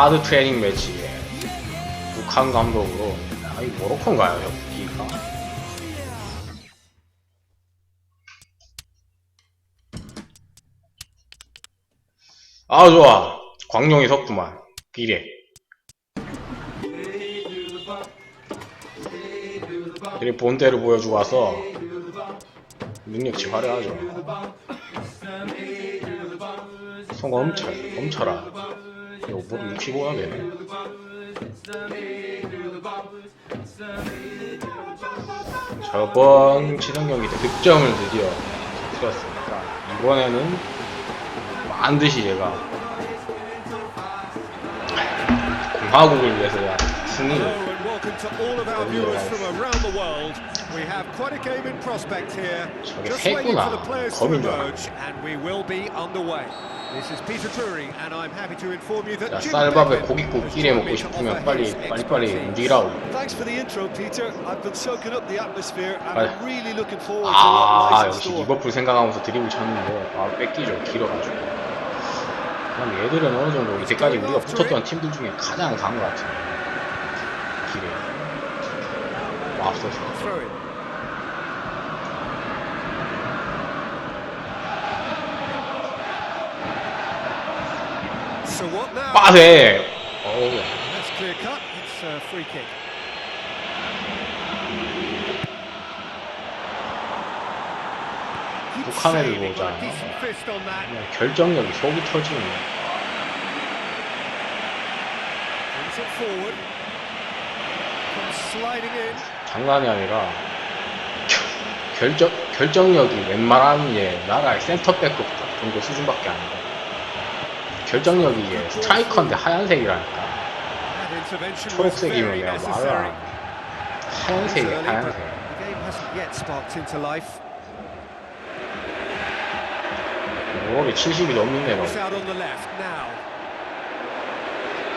하드 트레이닝 매치에 북한 감독으로 아, 이 모로코인가요, 여기가? 아, 좋아. 광룡이 섰구만. 비례. 이리 본대를 보여주고 와서 능력치 화려하죠. 성과 엄청, 엄청라. 이거 뭐 65나 되네. 저번 지난 경기 때 득점을 드디어 터뜨렸으니까 이번에는 반드시 제가 공화국을 위해서 야 승리를 welcome to all of our viewers from around the world. We have quite a game in prospect here. Just waiting for the players to emerge, and we will be underway. This is Peter Drury, and I'm happy to inform you that 야 Jim 쌀밥에 고깃국 끼래 먹고 싶으면 빨리 빨리 빨리 expertise. 움직이라고 Thanks for the intro, Peter. I've been soaking up the atmosphere and. I'm really looking forward to 아 what lies in 역시 store. 리버풀 생각하면서 드리블 쳤는데 아 뺏기죠 길어가지고 그럼 얘들은 어느 정도 이때까지 우리가 붙었던 팀들 중에 가장 강한 것 같은 길에 뭐 앞서서 Throw in. So what now? 빠세 어우 That's clear cut. It's a free kick. Keeps 북한애들 saving, 보자. 결정력이 속이 터지는 Brings it forward. Comes sliding in. 장난이 아니라 결- 결정 결정력이 웬만한 예 나라의 센터백 정도 수준밖에 안 돼. 결정력이 예 스트라이커인데 하얀색이라니까 초록색이면 내가. 말을 하얀색이 Early, but 하얀색. 월이 70이 넘는데 뭐 Cross out on the left now.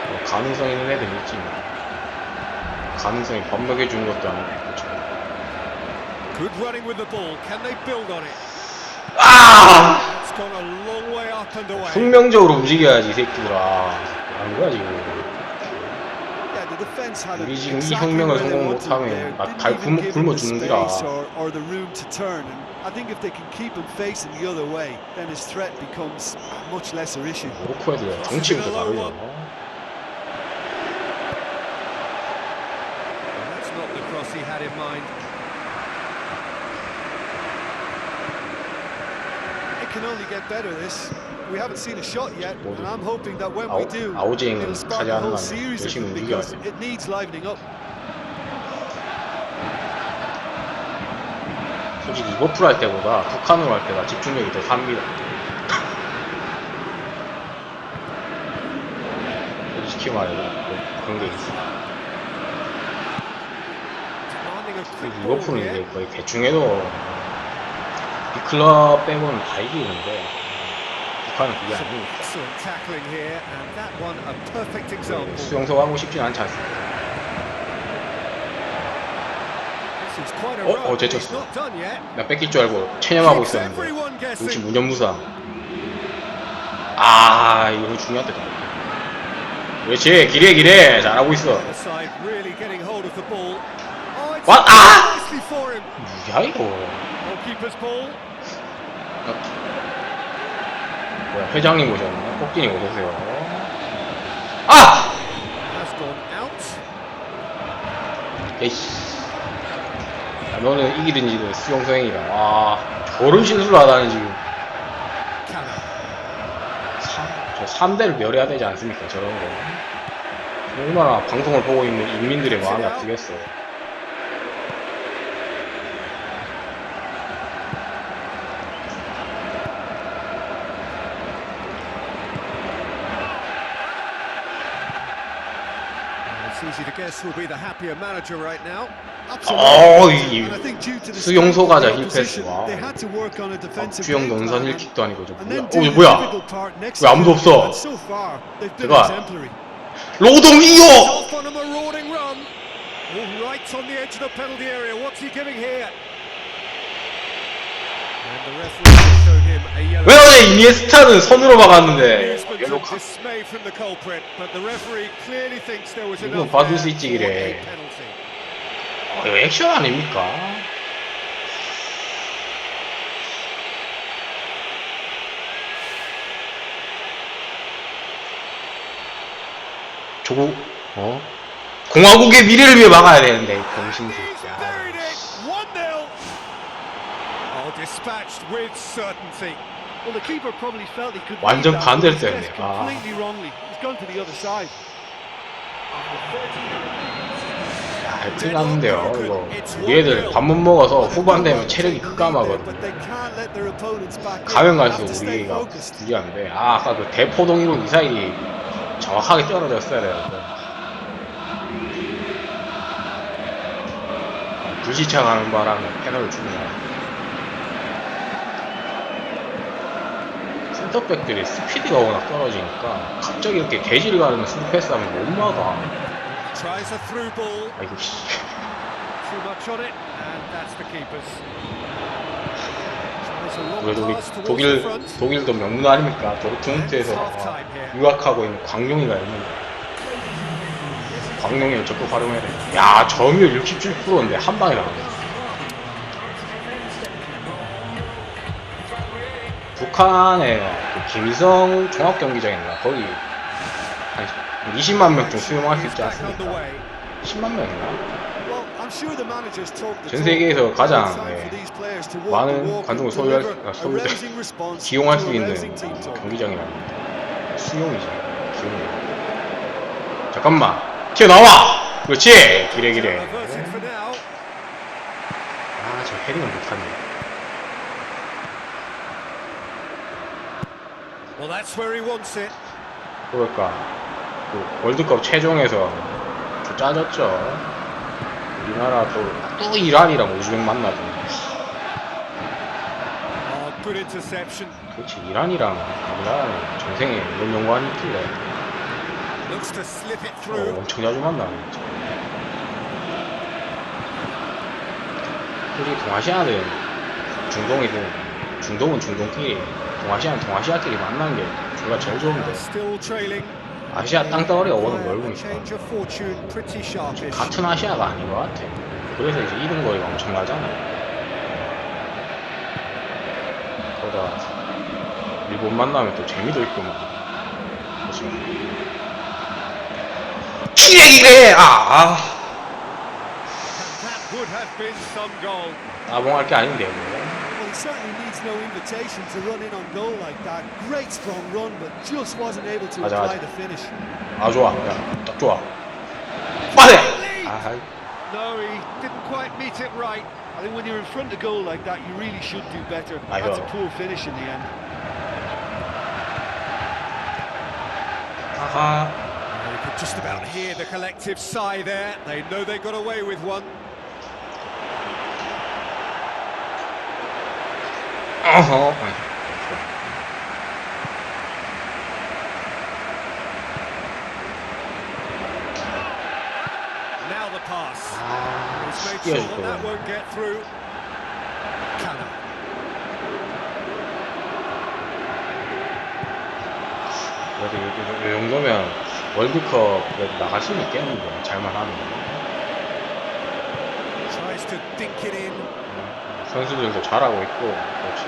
뭐 가능성 있는 애들 있지 뭐. 가능성이 범벅해 주는 것도 아니고 그렇죠. Good running with the ball. Can they build on it? 아 It's gone a long way up and away. 혁명적으로 움직여야지 이 새끼들아 안 거야 지금 Yeah, the defense had it 우리 지금 이 exactly 혁명을 where they 성공 wanted 못하면 there. 막 Didn't 발 even 굶어- give 굶어 him the 죽는디라. space or, or the room to turn. And I think if they can keep him facing the other way, then his threat becomes a much lesser issue. 모로코 애들 정치부터 다르죠 That's he had in mind. It can only get better. This we haven't seen a shot yet, and I'm hoping that when we 아우- do, it'll spark a whole series of them because 돼. it needs livening up. 솔직히 리버풀 할 때보다 북한으로 할 때가 집중력이 더 삽니다 솔직히 말해서 뭐 그런 게 있어 Demanding a quick ball 리버풀은. 이제 거의 대충 해도 빅클럽 빼고는 다 이기는데 북한은 그게 아니니까. 수용소 하고 싶진 않지 않습니까 어. 어, 제쳤어. 나 뺏길 줄 알고 체념하고 있었는데 역시. 무념무상 아 이거 중요한데 그렇지 기래 기래 잘하고 있어 Oh? Ah! for him. 뭐야 이거. 뭐야 회장님 오셨나? 꼭진이 오셨어요 아! 에이씨 야, 너는 이기든 지든 수용소행이라 아 저런 실수를 하다니 지금 Cannon. 삼- 저 3대를 멸해야 되지 않습니까 저런 거 얼마나 방송을 보고 있는 인민들의 마음이 아프겠어 guess who'll be the happier manager right now. 어, 이 And I think due to the 수용소 strength of 가자 the 힐 opposition, 패스 와 주영 논선 plan 힐킥도 아니고 저 and 뭐야 then 어 이거 뭐야 왜 아무도. 없어? Marauding run. Oh, right on the edge of the penalty area. What's he giving here? And the referee has shown him a yellow. 왜 어제 이니에스타는 손으로 막았는데 expressions yellow of card. dismay from the culprit, but the referee clearly thinks there was 이건 enough 받을 수 있지, 그래. 어, 이거 액션 아닙니까? 조국 어? 공화국의 미래를 위해 막아야 되는데 이 병신들. He's 야. buried it. 1-0. Oh, dispatched with certainty. Well, the keeper probably felt he could. 완전 guessed 때렸네. 아. completely wrongly. He's gone to the other side. 야, 큰일 났는데요. 이거 우리 애들 밥 못 먹어서 후반 되면 체력이 급감하거든. But they can't let their opponents back in. 가면 갈수록 have to stay 우리가 focused. 불리한데 아 아까 그 대포동 1호 미사일이 정확하게 떨어졌어야 되는데 불시착하는 바람에 패널을 주냐 센터백들이 스피드가 워낙 떨어지니까 갑자기 이렇게 개질 가는 스루 패스하면 못 막아. 아이고 씨 그래도 우리 독일. 독일도 명문 아닙니까 도르트문트에서 유학하고 있는 광룡이가 있는데 광룡이를 적극 활용해야 돼. 야 점유율 67%인데 한 방에 나가네. 북한의 그 김일성 종합경기장인가 거기 한 20만 명좀 수용할 수 있지 않습니까? underway. 10만 명인가? 전. 세계에서 가장, 네, 많은 관중을 소유할 아, a 소유 rousing response 기용할 수 있는. 경기장이랍니다. 수용이지, 기용이. 잠깐만, 튀어나와! 그렇지, 기래 기래. 아, 저 헤딩을 못하네. Well, that's where he wants it. 그럴까, 그 월드컵 최종에서 좀 짜졌죠. 우리나라 또, 또 이란이랑 우즈벡 만나던데. Oh. 도대체 이란이랑 우리나라는 전생에 이런 연관이 있길래 어. 엄청 자주 만나네, 진짜. 우리 동아시아는 중동이든 중동은 중동끼리 동아시아는 동아시아끼리 만나는 게 우리가 제일 좋은데. 아시아 땅덩어리가 워낙 넓으니까. 같은 아시아가 아닌 것 같아. 그래서 이제 이동 거리가 엄청나잖아요. 그러다 일본 만나면 또 재미도 그렇죠. 아, that would have been some goal. 아 따봉할 게 아닌데 이거 Well, he certainly needs no invitation to run in on goal like that. Great strong run, but just wasn't able to 맞아, apply 맞아. the finish. 아 좋아 야딱 좋아 빠세 아 No, he didn't quite meet it right. I think when you're in front of goal like that, you really should do better. I That's a know. poor finish in the end. 아하 You could just about hear the collective sigh there. They know they got away with one. 어허. 아 through. Cannon. 그래도 이, 이, 이 정도면 월드컵 그래도 나갈 수는 있겠는데 잘만 하면 선수들도 잘하고 있고 역시.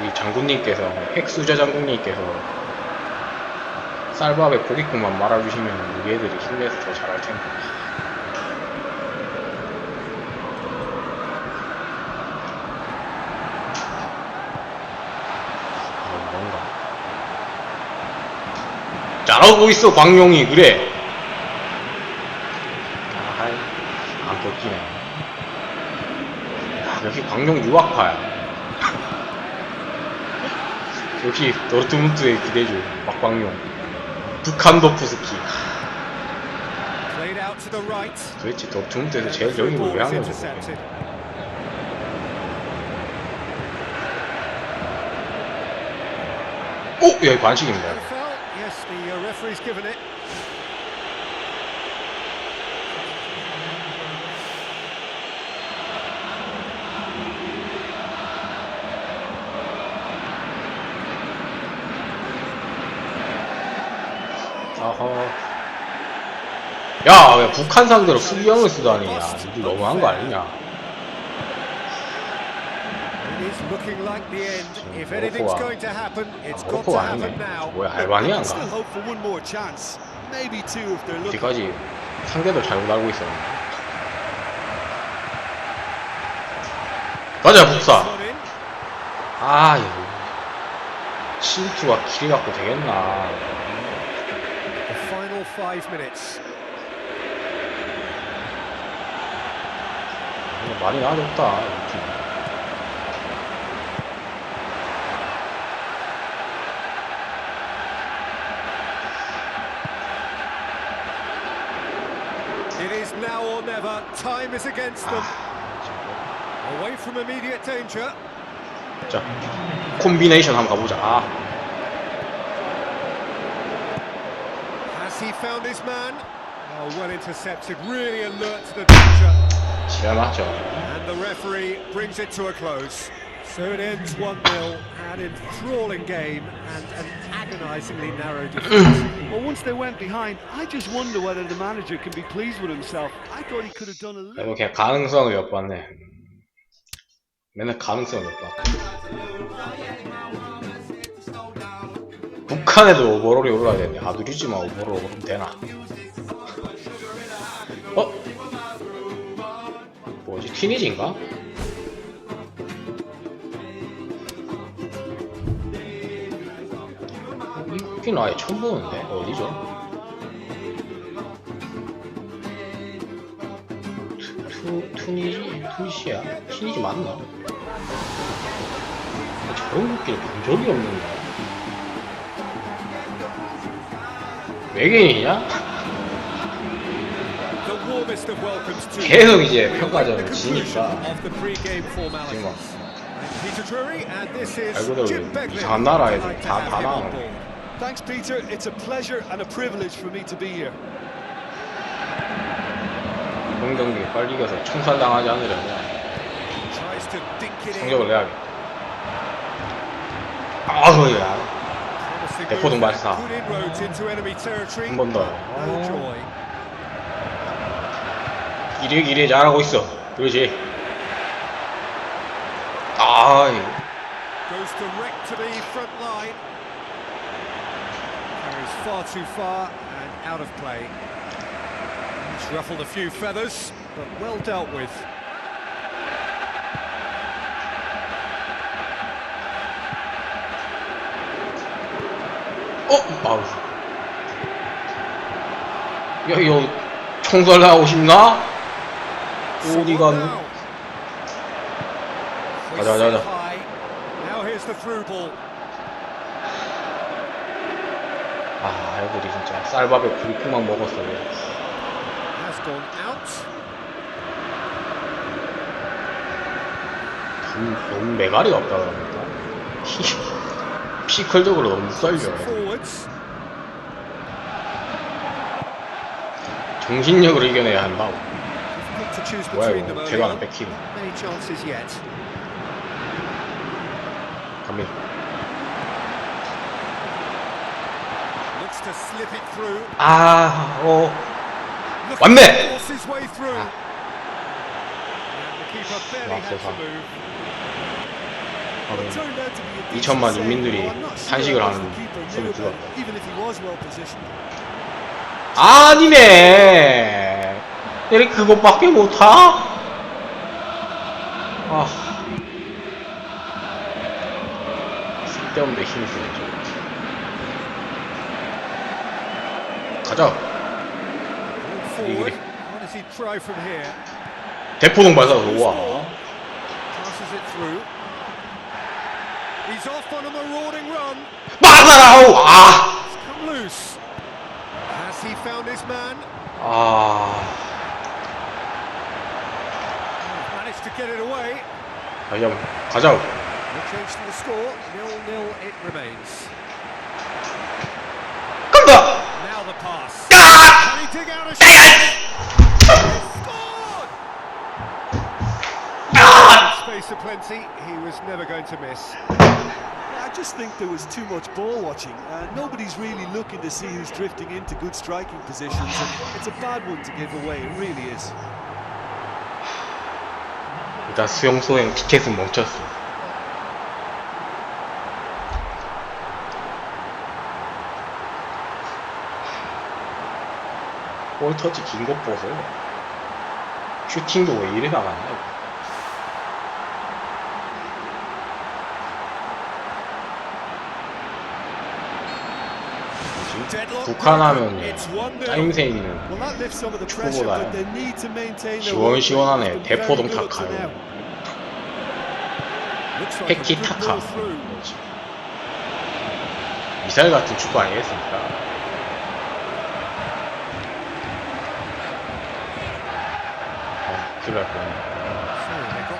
우리 장군님께서 핵수자 장군님께서 쌀밥에 고깃국만 말아주시면 우리 애들이 힘내서 더 잘할 텐데. 뭔가. 잘하고 있어 광룡이. 그래 아하이 안 꺾이네 광룡 유학파야. 역시 도르트문트의 기대주 막광룡. 북한 도프스키. Played out to the right. 도대체 도르트문트에서 제일 Through 영입을 ball 왜 is 한 거지? 오, 야, 이거 반칙입니다. 어허. 야, 왜 북한 상대로 수비형을 쓰다니. 야, 이거 너무한 거 아니냐. To 아니네. 뭐야, 알바니아인가? 이때까지 상대도 잘못 알고 있었는데. 가자, 북사. 아, 이거. 실투가 길이 갖고 되겠나. The final five minutes. 이거 말이 나지 없다. 이 팀. It is now or never. Time is against them. Away from immediate danger. 자, 콤비네이션 한번 가보자. Has he found his man? Oh, well intercepted. Really alert to the danger. 지랄 맞죠. And the referee brings it to a close. So it ends 1-0, an enthralling game and an agonisingly narrow defeat. Well, once they went behind, I just wonder whether the manager can be pleased with himself. I thought he could have done a little. 이거 그냥 가능성을 몇 봤네. 맨날 가능성을 몇 봐. 북한에도 오버롤이 올라야 되는데 아두리지만 오버롤 오르면 되나? 어? 뭐지? 티니지인가? 이긴 아예 처음 보는데 어디죠? 투, 투니지? 투니시야? 티니지 맞나? 저런 국기를 본 적이 없는데 외계인이냐? 계속 이제 평가전을 지니까. 지금 is 알고 Begley. 이상한 나라에서 Delight to 다 have him on 반항을 board. Thanks, Peter. It's a pleasure and a privilege for me to be here. 이번 경기 빨리 이겨서 총살당하지 않으려면. 성적을 내야겠다 아우야 Promising 대포동 move. 발사. Good inroads into enemy territory. 한번 더. 기래 기래 잘하고 있어 그렇지. Carries far too far and out of play. He's ruffled a few feathers, but well dealt with. 어? 아우 야 이거 총살나고 싶나? 어디 now. 가자, 가자, 가자. 아 애들이 진짜 쌀밥에 불국만 먹었어. 너무, 너무 메가리가 없다 그러니까 피, 피컬적으로 너무 썰려. 정신력으로 이겨내야 한다 Difficult to choose 뭐야 이거 대가 안. 뺏기고. 갑니다. 아어 Looking 왔네! force his way decent 2천만 save, 인민들이 탄식을 하는 소리 들었다. 아니네 내가 그것밖에 못하? 아 쓸데없는 힘이 쓰네 저 가자? 대포동 발사 좋 He's off on a marauding run. 빠사라우 아! It's come loose. Has he found his man? 아... Managed to get it away. 가자 가자 No change to the score. Nil-nil it remains. 간다! Now the pass. 아! Can he dig out a shot? He scored! 아! Space aplenty. He was never going to miss. I just think there was too much ball watching. Uh, nobody's really looking to see who's drifting into good striking positions. And it's a bad one to give away. It really is. 일단 수영 소행 티켓은 멈췄어. 볼 터치 긴 것 보소. 슈팅도 왜 이래 나가냐, 이거. 북한 broken. 하면 It's 1-0. 짜임새이는 Well, that lifts some of the pressure, 축구보다. 시원시원하네. 대포동 a 패키 타카. 미사일 같은 축구 아니겠습니까?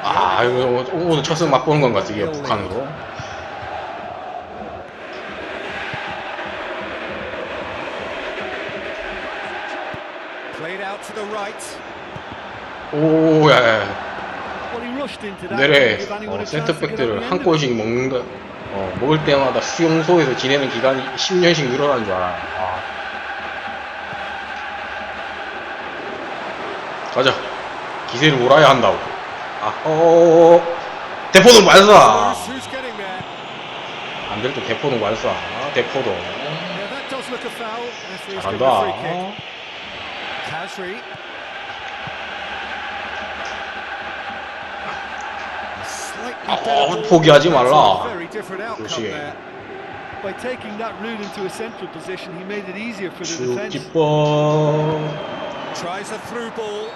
아, 아, 이거. 오- 오늘 첫승 맛보는 건 같아, 이게 북한으로. 오, 야, 야. 내래 어, 센터백들을 한. 골씩 먹는다. 어, 먹을 때마다 수용소에서 지내는 기간이 10년씩 늘어나는 줄 알아. 아. 가자. 기세를 몰아야 한다고. 아, 어, 대포동 말쏴. Who's, who's getting there? 안될 때 대포동 말쏴. 아, 대포동. Kick. 잘한다. Kasri. A slightly 아, better ball. 포기하지 That's a 말라. Very different outcome 조심해. there. By taking that route into a central position, he made it easier for the 쭉 defence. 기뻐. Tries a through ball.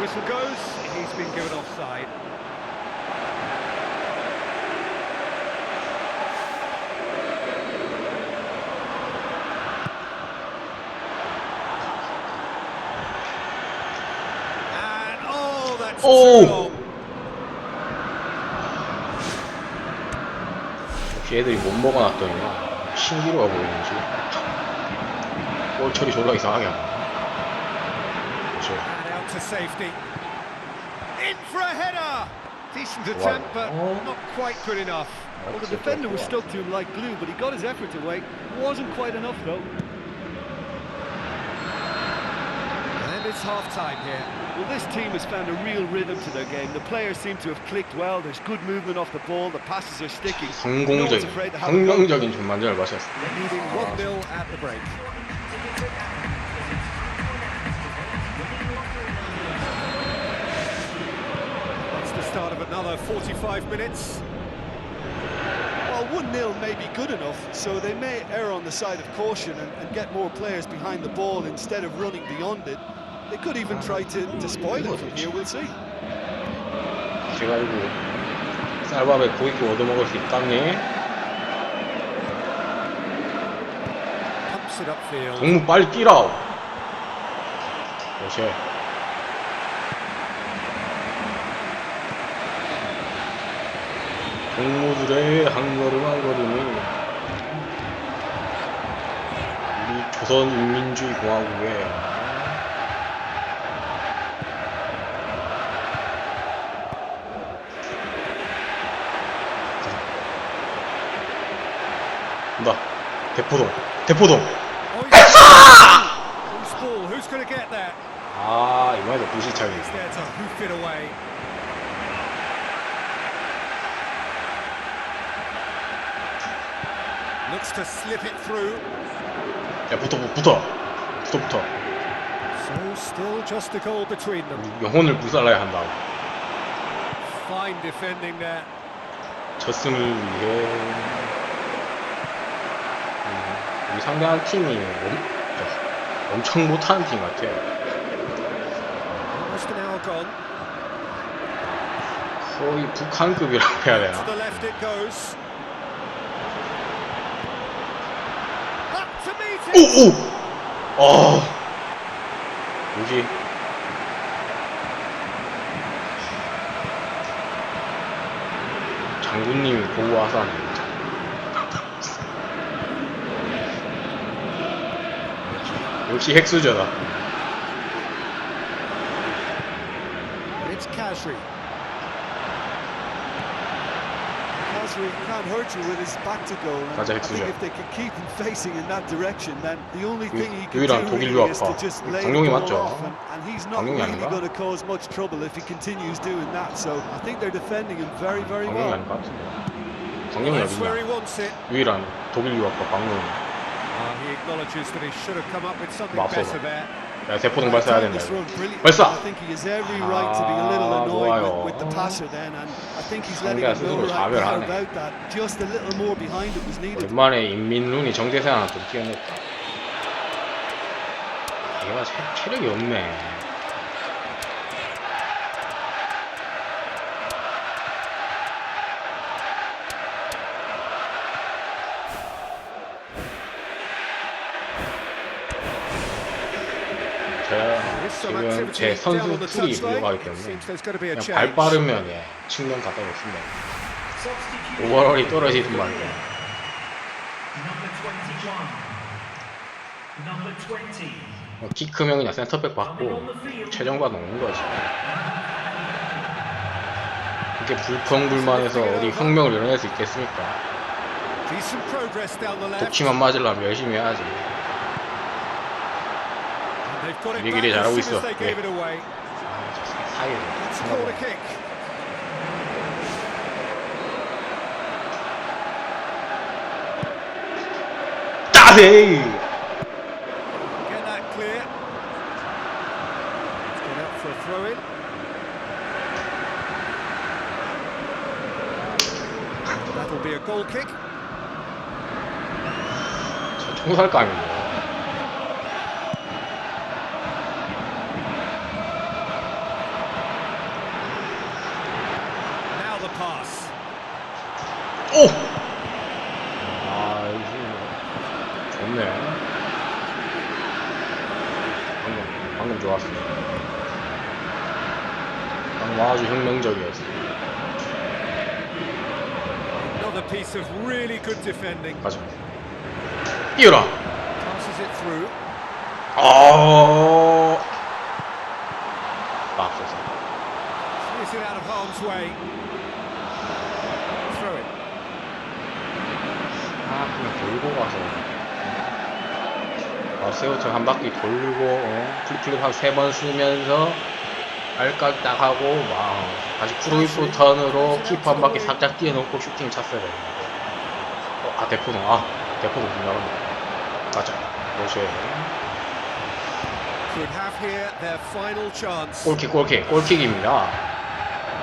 Whistle goes. He's been given offside. oh, that's Oh. too long. 역시 애들이 못 먹어놨더니 신기루가 보이는지 볼 처리 졸라 이상하게 하네. 그렇죠. And out to safety. In for a header. Decent Wow. attempt, but Oh. not quite good enough. Well, the defender was stuck to him like glue, but he got his effort away. Wasn't quite enough, though. And it's half time here. Well, this team has found a real rhythm to their game. The players seem to have clicked well. There's good movement off the ball. The passes are sticking. No one's 성공적인 afraid to have a go. 혁명적인 전반전을 마셨어. Leading 1-0 at the break. That's the start of another 45 minutes. Well, 1 0 may be good enough, so they may err on the side of caution and, and get more players behind the ball instead of running beyond it. They could even try to, to spoil it from here, we'll see. 그래가지고 쌀밥에 고기도 얻어먹을 수 있다니 Pumps it upfield. 동무 빨리 뛰라. 그렇지. 동무들의 한 걸음 한 걸음이 우리 조선인민주의 공화국의 나 대포동 대포동 Oh, there? 아 이번에도 through. 야 붙어 붙어 붙어 붙어 So still just a goal between them. 영혼을 불살라야 한다 Fine defending there. 첫 승을 위해 음, 우리 상대한 팀이 엄, 엄청 못하는 팀 같아 Almost an hour gone. 거의 북한급이라고 해야 되나. 오오 어 역시 핵수저다 And it's Kasri. actually can't hurt you with his back to goal. And 가자, I think 엑스죠. if they could keep him facing in that direction, then the only 유- thing he can do 유일한 독일 really is to 유학파. just lay the 강용이 ball 맞죠? off. And, and he's not 강용이 really 아닌가? going to cause much trouble if he continues doing that. So I think they're defending him very, very 강용이 well. 아닌 것 같은데. 강용이 That's where he 어디냐? wants it. 유일한 독일 유학파 강용이. Uh, He acknowledges that he should have come up with something 맞서. better there. 야, 대포 동 발사해야 된다. This 이거. run brilliant. 발사! I think he has every right to be a little 아, 좋아요. 상대가 스스로 needed. 오랜만에 인민룬이 정대세 하나 좀 뛰어냈다. 얘가 체, 체력이 없네. 지금 제 선수 풀이. 부족하기 때문에 그냥. 발 빠르면 예, 측면 갖다 놓습니다. 오버롤이 떨어지든 말든 Number 21. Number 20. 어, 키 크면 그냥 센터백 받고 최정 받아 놓는 거지. 이렇게 불평불만해서 어디 혁명을 일어낼 수 있겠습니까? 독치만 맞으려면 열심히 해야지. And they've got it 미리기리 back as 잘하고 soon as 있어. they gave 예. it away. 아, 저 사이에 It's a corner kick. 따세! Get that clear. Let's get up for a throw in. That'll be a goal kick. 저 총살감이고. Now the pass. 오! 아, 이거 좋네. 방금, 방금 좋았어. 방금 아주 혁명적이었어. Another piece of really good defending. 가자. 뛰어라! Passes it through. 아, 앞서서. Clears it out of harm's way. Throw it. 아, 그냥 돌고 가서. 아, 세우처 한 바퀴 돌고, 어, 한세번 쓰면서, 알까기 딱 하고, 막, 다시 크루이프 턴으로 키퍼 한 바퀴 살짝 뛰어놓고 슈팅 찼어야 되는데. 어, 아, 대포동, 아, 대포동 their final chance. 골킥, 골킥, 골킥입니다.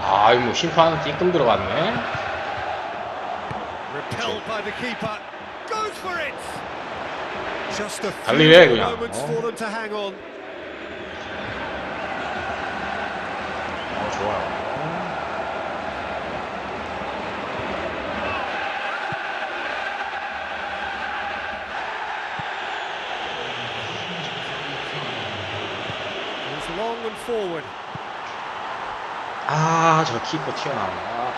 아, 이거 뭐 심판 띠끔 들어갔네. Repelled by the keeper. Goes for it. Just a 달리래, few 그냥. moments 어. for them to hang on. 어, 좋아요. Goes long and forward. 아, 저 키퍼 튀어나온다.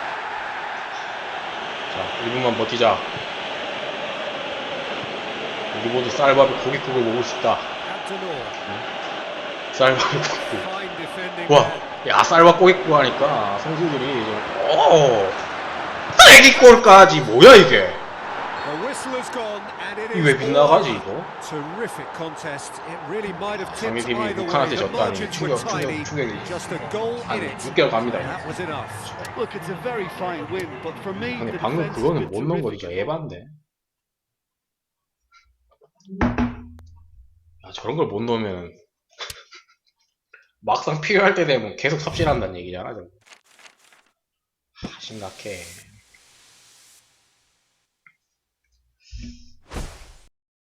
자, 1분만 버티자. 우리 모두 쌀밥에 고깃국을 먹고 싶다. 쌀밥에 고깃국. 와. 야, 쌀밥 고깃국 하니까 선수들이 좀, 오, 딸기 골까지 뭐야 이게? The whistle has gone and it 이게 왜 is 빗나가지 이거? Way. 북한한테 졌다니 충격. 충격, 충격이 한 in it. 6개월 갑니다. The 방금 그거는 못 넣은 거 terrific. 진짜 에반데. 야, 저런 걸 못 넣으면 막상 필요할 때 되면 계속 섭질한다는 얘기잖아. 저거. 하, 심각해.